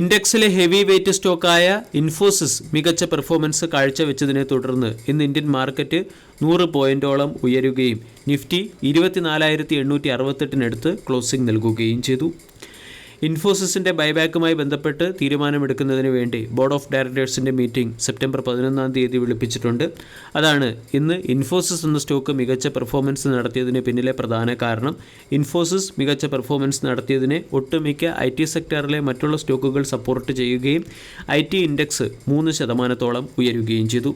ഇൻഡെക്സിലെ heavy weight സ്റ്റോക്കായ ഇൻഫോസിസ് മികച്ച performance കാഴ്ചവെച്ചതിനെ തുടർന്ന് ഇന്ന് ഇന്ത്യൻ മാർക്കറ്റ് നൂറ് പോയിന്റോളം ഉയരുകയും നിഫ്റ്റി ഇരുപത്തിനാലായിരത്തി എണ്ണൂറ്റി അറുപത്തെട്ടിനടുത്ത് ക്ലോസിംഗ് നൽകുകയും ചെയ്തു. ഇൻഫോസിസിന്റെ ബൈബാക്കുമായി ബന്ധപ്പെട്ട് തീരുമാനമെടുക്കുന്നതിന് വേണ്ടി ബോർഡ് ഓഫ് ഡയറക്ടേഴ്സിന്റെ മീറ്റിംഗ് സെപ്റ്റംബർ പതിനൊന്നാം തീയതി വിളിപ്പിച്ചിട്ടുണ്ട്. അതാണ് ഇന്ന് ഇൻഫോസിസ് എന്ന സ്റ്റോക്ക് മികച്ച പെർഫോമൻസ് നടത്തിയതിന് പിന്നിലെ പ്രധാന കാരണം. ഇൻഫോസിസ് മികച്ച പെർഫോമൻസ് നടത്തിയതിനെ ഒട്ടുമിക്ക ഐ ടി സെക്ടറിലെ മറ്റുള്ള സ്റ്റോക്കുകൾ സപ്പോർട്ട് ചെയ്യുകയും ഐ ടി ഇൻഡെക്സ് മൂന്ന് ശതമാനത്തോളം ഉയരുകയും ചെയ്തു.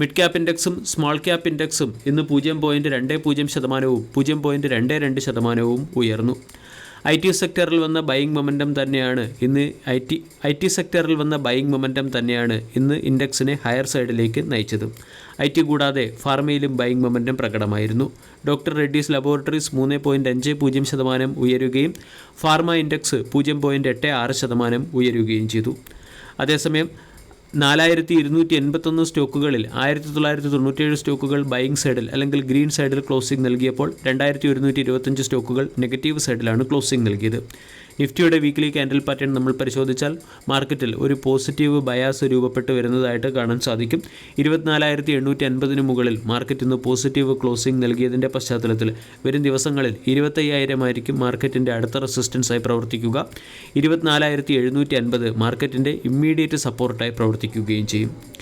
മിഡ് ക്യാപ് ഇൻഡെക്സും സ്മോൾ ക്യാപ് ഇൻഡെക്സും ഇന്ന് പൂജ്യം പോയിന്റ് രണ്ട് പൂജ്യം ശതമാനവും പൂജ്യം പോയിന്റ് രണ്ട് രണ്ട് ശതമാനവും ഉയർന്നു. ഐ ടി സെക്ടറിൽ വന്ന ബൈയിങ് മൊമെന്റം തന്നെയാണ്. ഇന്ന് ഐ ടി ഐ ടി സെക്ടറിൽ വന്ന ബൈയിങ് മൊമെന്റം തന്നെയാണ് ഇന്ന് ഇൻഡെക്സിനെ ഹയർ സൈഡിലേക്ക് നയിച്ചത്. ഐ ടി കൂടാതെ ഫാർമയിലും ബൈയിങ് മൊമെന്റം പ്രകടമായിരുന്നു. ഡോക്ടർ റെഡ്ഡീസ് ലബോറട്ടറീസ് മൂന്ന് പോയിന്റ് അഞ്ച് പൂജ്യം ശതമാനം ഉയരുകയും ഫാർമ ഇൻഡെക്സ് പൂജ്യം പോയിന്റ് എട്ട് ആറ് ശതമാനം ഉയരുകയും ചെയ്തു. അതേസമയം നാലായിരത്തി ഇരുന്നൂറ്റി എൺപത്തൊന്ന് സ്റ്റോക്കുകളിൽ ആയിരത്തി തൊള്ളായിരത്തി തൊണ്ണൂറ്റേഴ് സ്റ്റോക്കുകൾ ബൈയിങ് സൈഡിൽ അല്ലെങ്കിൽ ഗ്രീൻ സൈഡിൽ ക്ലോസിംഗ് നൽകിയപ്പോൾ രണ്ടായിരത്തി ഒരുന്നൂറ്റി ഇരുപത്തഞ്ച് സ്റ്റോക്കുകൾ നെഗറ്റീവ് സൈഡിലാണ് ക്ലോസിംഗ് നൽകിയത്. നിഫ്റ്റിയുടെ വീക്ക്ലി ക്യാൻഡിൽ പാറ്റേൺ നമ്മൾ പരിശോധിച്ചാൽ മാർക്കറ്റിൽ ഒരു പോസിറ്റീവ് ബയാസ് രൂപപ്പെട്ട് വരുന്നതായിട്ട് കാണാൻ സാധിക്കും. ഇരുപത്തിനാലായിരത്തി എണ്ണൂറ്റി അൻപതിന് മുകളിൽ മാർക്കറ്റ് ഇന്ന് പോസിറ്റീവ് ക്ലോസിംഗ് നൽകിയതിന്റെ പശ്ചാത്തലത്തിൽ വരും ദിവസങ്ങളിൽ ഇരുപത്തയ്യായിരം ആയിരിക്കും മാർക്കറ്റിന്റെ അടുത്ത റെസിസ്റ്റൻസായി പ്രവർത്തിക്കുക. ഇരുപത്തിനാലായിരത്തി എഴുന്നൂറ്റി അൻപത് മാർക്കറ്റിന്റെ ഇമ്മീഡിയറ്റ് സപ്പോർട്ടായി പ്രവർത്തിക്കുകയും ചെയ്യും.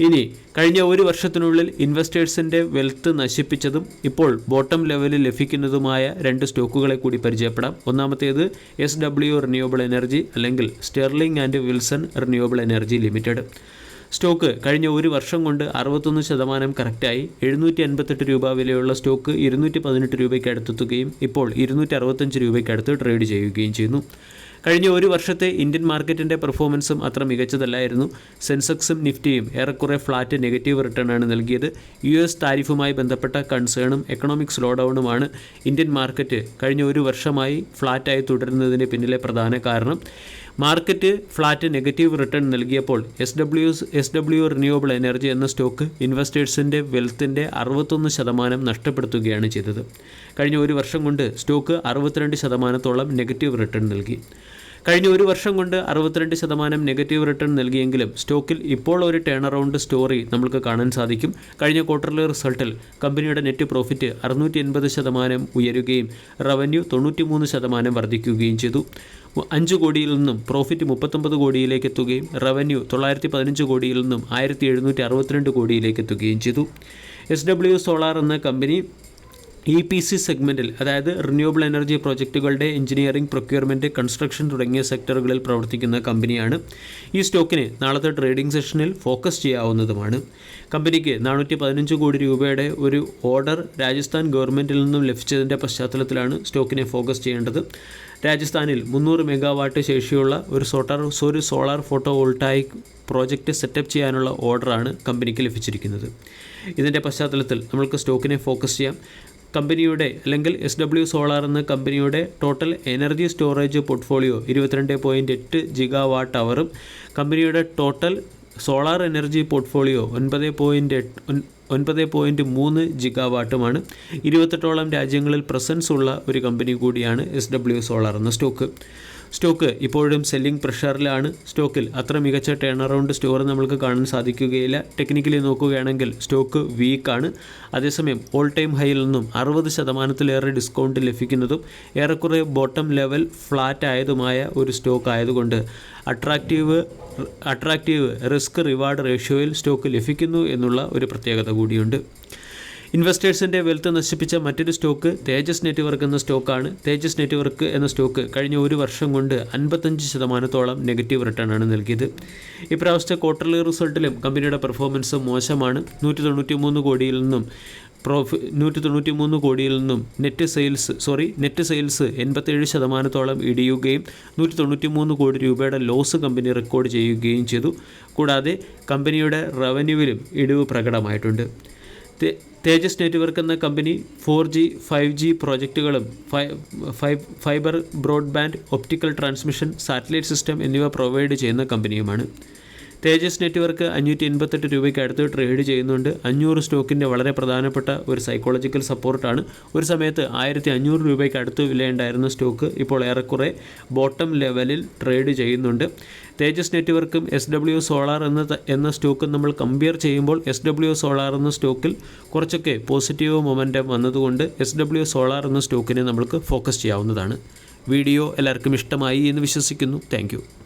ഇനി കഴിഞ്ഞ ഒരു വർഷത്തിനുള്ളിൽ ഇൻവെസ്റ്റേഴ്സിന്റെ വെൽത്ത് നശിപ്പിച്ചതും ഇപ്പോൾ ബോട്ടം ലെവലിൽ ലഭിക്കുന്നതുമായ രണ്ട് സ്റ്റോക്കുകളെ കൂടി പരിചയപ്പെടാം. ഒന്നാമത്തേത് എസ് ഡബ്ല്യു റിന്യൂവബിൾ എനർജി അല്ലെങ്കിൽ Sterling and Wilson renewable energy limited stock കഴിഞ്ഞ ഒരു വർഷം കൊണ്ട് അറുപത്തൊന്ന് ശതമാനം കറക്റ്റായി എഴുന്നൂറ്റി അൻപത്തെട്ട് രൂപ വിലയുള്ള സ്റ്റോക്ക് ഇരുന്നൂറ്റി പതിനെട്ട് രൂപയ്ക്ക് അടുത്തെത്തുകയും ഇപ്പോൾ ഇരുന്നൂറ്റി അറുപത്തഞ്ച് രൂപയ്ക്ക് അടുത്ത് ട്രേഡ് ചെയ്യുകയും ചെയ്യുന്നു. കഴിഞ്ഞ ഒരു വർഷത്തെ ഇന്ത്യൻ മാർക്കറ്റിന്റെ പെർഫോമൻസും അത്ര മികച്ചതല്ലായിരുന്നു. സെൻസെക്സും നിഫ്റ്റിയും ഏറെക്കുറെ ഫ്ലാറ്റ് നെഗറ്റീവ് റിട്ടേൺ ആണ് നൽകിയത്. യു എസ് താരിഫുമായി ബന്ധപ്പെട്ട കൺസേണും എക്കണോമിക് സ്ലോ ഡൗണുമാണ് ഇന്ത്യൻ മാർക്കറ്റ് കഴിഞ്ഞ ഒരു വർഷമായി ഫ്ലാറ്റായി തുടരുന്നതിന് പിന്നിലെ പ്രധാന കാരണം. മാർക്കറ്റ് ഫ്ലാറ്റ് നെഗറ്റീവ് റിട്ടേൺ നൽകിയപ്പോൾ S W S W renewable energy എന്ന സ്റ്റോക്ക് ഇൻവെസ്റ്റേഴ്സിന്റെ വെൽത്തിന്റെ അറുപത്തൊന്ന് ശതമാനം നഷ്ടപ്പെടുത്തുകയാണ് ചെയ്തത്. കഴിഞ്ഞ ഒരു വർഷം കൊണ്ട് സ്റ്റോക്ക് അറുപത്തിരണ്ട് ശതമാനത്തോളം നെഗറ്റീവ് റിട്ടേൺ നൽകി. കഴിഞ്ഞ ഒരു വർഷം കൊണ്ട് അറുപത്തിരണ്ട് ശതമാനം നെഗറ്റീവ് റിട്ടേൺ നൽകിയെങ്കിലും സ്റ്റോക്കിൽ ഇപ്പോൾ ഒരു ടേൺ അറൗണ്ട് സ്റ്റോറി നമുക്ക് കാണാൻ സാധിക്കും. കഴിഞ്ഞ ക്വാർട്ടറിലെ റിസൾട്ടിൽ കമ്പനിയുടെ നെറ്റ് പ്രോഫിറ്റ് അറുന്നൂറ്റി എൺപത് ശതമാനം ഉയരുകയും റവന്യൂ തൊണ്ണൂറ്റിമൂന്ന് ശതമാനം വർദ്ധിക്കുകയും ചെയ്തു. അഞ്ച് കോടിയിൽ നിന്നും പ്രോഫിറ്റ് മുപ്പത്തൊമ്പത് കോടിയിലേക്ക് എത്തുകയും റവന്യൂ തൊള്ളായിരത്തി പതിനഞ്ച് കോടിയിൽ നിന്നും ആയിരത്തി എഴുന്നൂറ്റി അറുപത്തിരണ്ട് കോടിയിലേക്ക് എത്തുകയും ചെയ്തു. എസ് ഡബ്ല്യു സോളാർ എന്ന കമ്പനി ഇ പി സി സെഗ്മെന്റിൽ അതായത് റിന്യൂവബിൾ എനർജി പ്രോജക്റ്റുകളുടെ എഞ്ചിനീയറിംഗ് പ്രൊക്യൂർമെന്റ് കൺസ്ട്രക്ഷൻ തുടങ്ങിയ സെക്ടറുകളിൽ പ്രവർത്തിക്കുന്ന കമ്പനിയാണ് ഈ സ്റ്റോക്കിനെ നാളത്തെ ട്രേഡിംഗ് സെഷനിൽ ഫോക്കസ് ചെയ്യാവുന്നതുമാണ്. കമ്പനിക്ക് നാനൂറ്റി പതിനഞ്ച് കോടി രൂപയുടെ ഒരു ഓർഡർ രാജസ്ഥാൻ ഗവൺമെന്റിൽ നിന്നും ലഭിച്ചതിന്റെ പശ്ചാത്തലത്തിലാണ് സ്റ്റോക്കിനെ ഫോക്കസ് ചെയ്യേണ്ടത്. രാജസ്ഥാനിൽ മുന്നൂറ് മെഗാവാട്ട് ശേഷിയുള്ള ഒരു സോട്ടാർ ഒരു solar photo voltaic project setup ചെയ്യാനുള്ള ഓർഡറാണ് കമ്പനിക്ക് ലഭിച്ചിരിക്കുന്നത്. ഇതിന്റെ പശ്ചാത്തലത്തിൽ നമ്മൾക്ക് സ്റ്റോക്കിനെ ഫോക്കസ് ചെയ്യാം. കമ്പനിയുടെ അല്ലെങ്കിൽ എസ് ഡബ്ല്യു സോളാർ എന്ന കമ്പനിയുടെ ടോട്ടൽ എനർജി സ്റ്റോറേജ് പോർട്ട്ഫോളിയോ ഇരുപത്തിരണ്ട് പോയിന്റ് എട്ട് ജിഗാ വാട്ട് അവറും കമ്പനിയുടെ ടോട്ടൽ സോളാർ എനർജി പോർട്ട്ഫോളിയോ ഒൻപത് പോയിന്റ് എട്ട് ഒൻപത് പോയിന്റ് മൂന്ന് ജിഗാ വാട്ടുമാണ് ഇരുപത്തെട്ടോളം രാജ്യങ്ങളിൽ പ്രസൻസ് ഉള്ള ഒരു കമ്പനി കൂടിയാണ് എസ് ഡബ്ല്യു സോളാർ എന്ന സ്റ്റോക്ക് സ്റ്റോക്ക് ഇപ്പോഴും സെല്ലിംഗ് പ്രഷറിലാണ് സ്റ്റോക്കിൽ. അത്ര മികച്ച ടേൺ അറൗണ്ട് സ്റ്റോർ നമ്മൾക്ക് കാണാൻ സാധിക്കുകയില്ല. ടെക്നിക്കലി നോക്കുകയാണെങ്കിൽ സ്റ്റോക്ക് വീക്കാണ് അതേസമയം ഓൾ ടൈം ഹൈയിൽ നിന്നും അറുപത് ശതമാനത്തിലേറെ ഡിസ്കൗണ്ട് ലഭിക്കുന്നതും ഏറെക്കുറെ ബോട്ടം ലെവൽ ഫ്ലാറ്റ് ആയതുമായ ഒരു സ്റ്റോക്ക് ആയതുകൊണ്ട് അട്രാക്റ്റീവ് അട്രാക്റ്റീവ് റിസ്ക് റിവാർഡ് റേഷ്യോയിൽ സ്റ്റോക്ക് ലഭിക്കുന്നു എന്നുള്ള ഒരു പ്രത്യേകത കൂടിയുണ്ട്. ഇൻവെസ്റ്റേഴ്സിന്റെ വെൽത്ത് നശിപ്പിച്ച മറ്റൊരു സ്റ്റോക്ക് തേജസ് നെറ്റ്വർക്ക് എന്ന സ്റ്റോക്കാണ്. തേജസ് നെറ്റ്വർക്ക് എന്ന സ്റ്റോക്ക് കഴിഞ്ഞ ഒരു വർഷം കൊണ്ട് അൻപത്തഞ്ച് ശതമാനത്തോളം നെഗറ്റീവ് റിട്ടേൺ ആണ് നൽകിയത്. ഇപ്രാവശ്യത്തെ ക്വാർട്ടർലി റിസൾട്ടിലും കമ്പനിയുടെ പെർഫോമൻസ് മോശമാണ്. നൂറ്റി തൊണ്ണൂറ്റി മൂന്ന് കോടിയിൽ നിന്നും പ്രോഫി നൂറ്റി തൊണ്ണൂറ്റി മൂന്ന് കോടിയിൽ നിന്നും net sales sorry net sales എൺപത്തേഴ് ശതമാനത്തോളം ഇടിയുകയും നൂറ്റി തൊണ്ണൂറ്റി മൂന്ന് കോടി രൂപയുടെ ലോസ് കമ്പനി റെക്കോർഡ് ചെയ്യുകയും ചെയ്തു. കൂടാതെ കമ്പനിയുടെ റവന്യൂവിലും ഇടിവ് പ്രകടമായിട്ടുണ്ട്. തേജസ് നെറ്റ്വർക്ക് എന്ന company four G five G പ്രോജക്റ്റുകളും fibre broadband optical transmission satellite system എന്നിവ പ്രൊവൈഡ് ചെയ്യുന്ന കമ്പനിയുമാണ്. തേജസ് നെറ്റ്വർക്ക് അഞ്ഞൂറ്റി എൺപത്തെട്ട് രൂപയ്ക്ക് അടുത്ത് ട്രേഡ് ചെയ്യുന്നുണ്ട്. അഞ്ഞൂറ് സ്റ്റോക്കിന്റെ വളരെ പ്രധാനപ്പെട്ട ഒരു സൈക്കോളജിക്കൽ സപ്പോർട്ടാണ് ഒരു സമയത്ത് ആയിരത്തി അഞ്ഞൂറ് രൂപയ്ക്ക് അടുത്ത് വിലയുണ്ടായിരുന്ന സ്റ്റോക്ക് ഇപ്പോൾ ഏറെക്കുറെ ബോട്ടം ലെവലിൽ ട്രേഡ് ചെയ്യുന്നുണ്ട്. തേജസ് നെറ്റ്വർക്കും എസ് ഡബ്ല്യു സോളാർ എന്ന എന്ന സ്റ്റോക്കും നമ്മൾ കമ്പയർ ചെയ്യുമ്പോൾ എസ് ഡബ്ല്യു സോളാർ എന്ന സ്റ്റോക്കിൽ കുറച്ചൊക്കെ പോസിറ്റീവ് മൊമെന്റം വന്നതുകൊണ്ട് എസ് ഡബ്ല്യു സോളാർ എന്ന സ്റ്റോക്കിനെ നമ്മൾക്ക് ഫോക്കസ് ചെയ്യാവുന്നതാണ്. വീഡിയോ എല്ലാവർക്കും ഇഷ്ടമായി എന്ന് വിശ്വസിക്കുന്നു. താങ്ക്